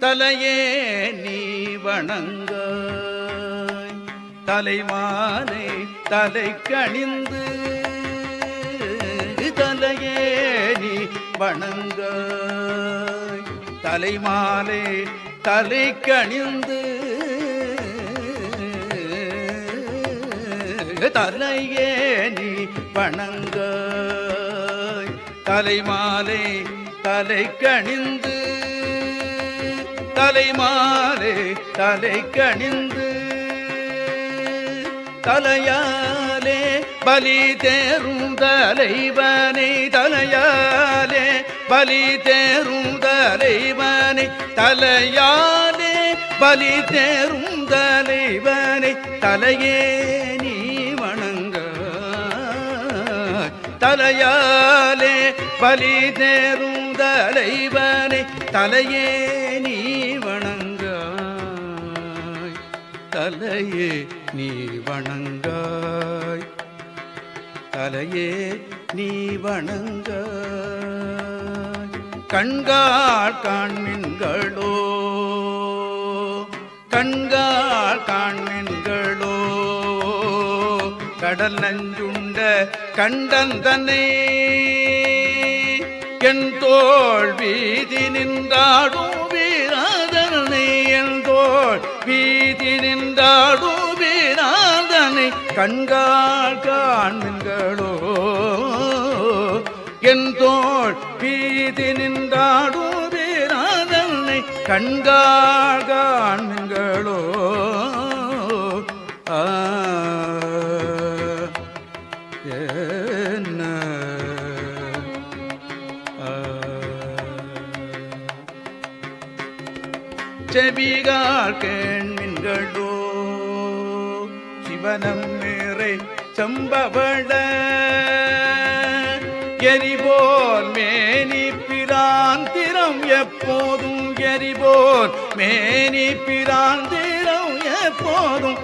தலையே நீ வணங்க. தலைமானை தலை கணிந்து தலையே நீ வணங்க. தலைமாலை தலை கணிந்து தலையே நீ வணங்க. தலைமாலை தலை கணிந்து தலைமாலை தலை கணிந்து தலையாலே பலி தேரும் தலைவனை தலையாலே பலி தேரும் தலைவனை தலையாலே பலி தேரும் தலைவனை தலையே நீ வணங்க. தலையாலே பலி தேரும் தலைவனை தலையே நீ தலையே நீ வணங்காய். தலையே நீ வணங்காய். கண்கால் காண்மின்களோ கண்கால் காண்மின்களோ கடல் நஞ்சுண்ட கண்டந்தனை என் தோல் வீதி நின்றாடும் கண்கால் காண்களோ என் தோல் பீதி நின்றாடும் வீராதனை கண்கால் காண்களோ ஆ என்ன? செவிகால் கேண்மின்களோ சிவனம் மேறை செம்பவள. எரிபோர் மேனி பிராந்திரம் எப்போதும் எரிபோர் மேனி பிராந்திரம் எப்போதும்